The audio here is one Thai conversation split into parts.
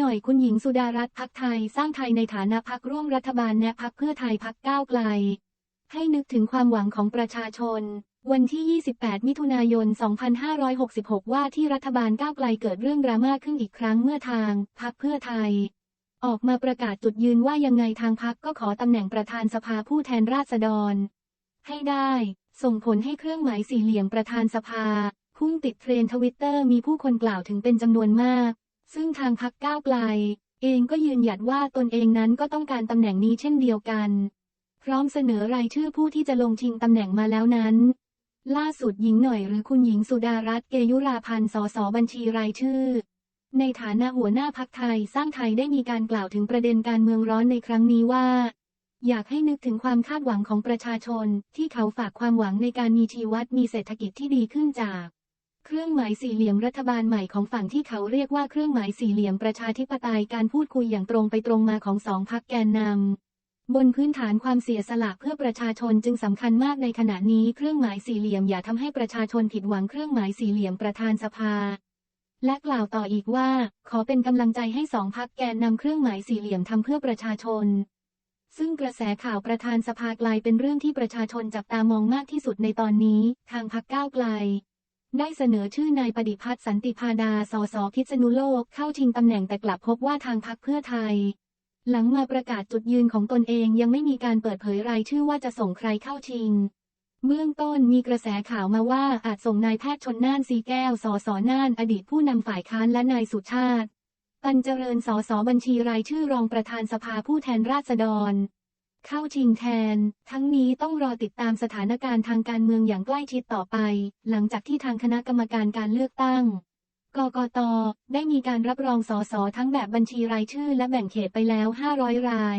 หน่อยคุณหญิงสุดารัตน์พักไทยสร้างไทยในฐานะพักร่วมรัฐบาลแนะพักเพื่อไทยพักก้าวไกล ให้นึกถึงความหวังของประชาชน วันที่ 28 มิถุนายน 2566 ว่าที่รัฐบาลก้าวไกลเกิดเรื่องดราม่าขึ้นอีกครั้งเมื่อทางพักเพื่อไทย ออกมาประกาศจุดยืนว่ายังไงทางพักก็ขอตำแหน่งประธานสภาผู้แทนราษฎร ให้ได้ ส่งผลให้เครื่องหมายสี่เหลี่ยมประธานสภาพุ่งติดเทรนด์ทวิตเตอร์มีผู้คนกล่าวถึงเป็นจำนวนมาก ซึ่งทางพักก้าวไกล เองก็ยืนหยัดว่าตนเองนั้นก็ต้องการตำแหน่งนี้เช่นเดียวกัน พร้อมเสนอรายชื่อผู้ที่จะลงชิงตำแหน่งมาแล้วนั้น ล่าสุดหญิงหน่อยหรือคุณหญิงสุดารัตน์เกยุราพันธ์สสบัญชีรายชื่อ ในฐานะหัวหน้าพักไทยสร้างไทยได้มีการกล่าวถึงประเด็นการเมืองร้อนในครั้งนี้ว่าอยากให้นึกถึงความคาดหวังของประชาชน ที่เขาฝากความหวังในการมีชีวัดมีเศรษฐกิจที่ดีขึ้นจาก เครื่องหมายสี่เหลี่ยมรัฐบาลใหม่ของฝั่งที่เขาเรียกว่าเครื่องหมายสี่เหลี่ยมประชาธิปไตยการพูดคุยอย่างตรงไปตรงมาของสองพักแกนนำบนพื้นฐานความเสียสละเพื่อประชาชนจึงสำคัญมากในขณะนี้เครื่องหมายสี่เหลี่ยมอย่าทำให้ประชาชนผิดหวังเครื่องหมายสี่เหลี่ยมประธานสภา และกล่าวต่ออีกว่า ขอเป็นกำลังใจให้สองพักแกนนำเครื่องหมายสี่เหลี่ยมทำเพื่อประชาชนซึ่งกระแสข่าวประธานสภากลายเป็นเรื่องที่ประชาชนจับตามองมากที่สุดในตอนนี้ ทางพักก้าวไกล ได้เสนอชื่อนายปฏิพัฒน์สันติพาดา สสพิษณุโลกเข้าชิงตำแหน่งแต่กลับพบว่าทางพักเพื่อไทย หลังมาประกาศจุดยืนของตนเองยังไม่มีการเปิดเผยรายชื่อว่าจะส่งใครเข้าชิง เบื้องต้นมีกระแสข่าวมาว่าอาจส่งนายแพทย์ชนน่านสีแก้ว สสน่าน อดีตผู้นำฝ่ายค้านและนายสุชาติ ตันเจริญ สสบัญชีรายชื่อรองประธานสภาผู้แทนราษฎร เข้าชิงแทน ทั้งนี้ต้องรอติดตามสถานการณ์ทางการเมืองอย่างใกล้ชิดต่อไป หลังจากที่ทางคณะกรรมการการเลือกตั้ง กกต ได้มีการรับรองสสทั้งแบบบัญชีรายชื่อและแบ่งเขตไปแล้ว 500 ราย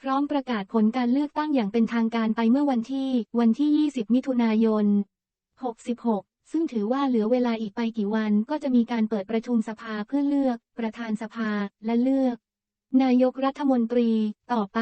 พร้อมประกาศผลการเลือกตั้งอย่างเป็นทางการไปเมื่อวันที่ วันที่ 20 มิถุนายน 66ซึ่งถือว่าเหลือเวลาอีกไปกี่วันก็จะมีการเปิดประชุมสภาเพื่อเลือก ประธานสภาและเลือก นายกรัฐมนตรี ต่อไป